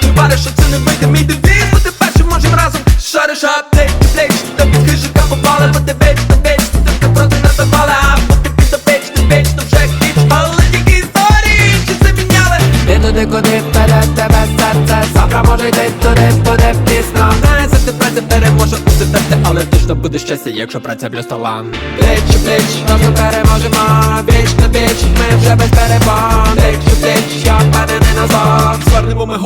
Не напариш, ти вариш, що це не вийде. Мій девіз Бути першим можем разом. Шариш аптек, плеч під хижика попали, бо ти беч, та беч Ти проти нас запала, а бо ти під до печ, ти беч, то вже хіч Але тільки історії, чи це міняли? Ти туди, куди впаде тебе серце? Завтра може йти туди, буде пізно. Знає, за те праця переможе усе терти Але точно буде щастя, якщо праця плюс талант Плеч, плеч, Разом переможемо, віч на віч Ми вже без перебон Плеч, плеч,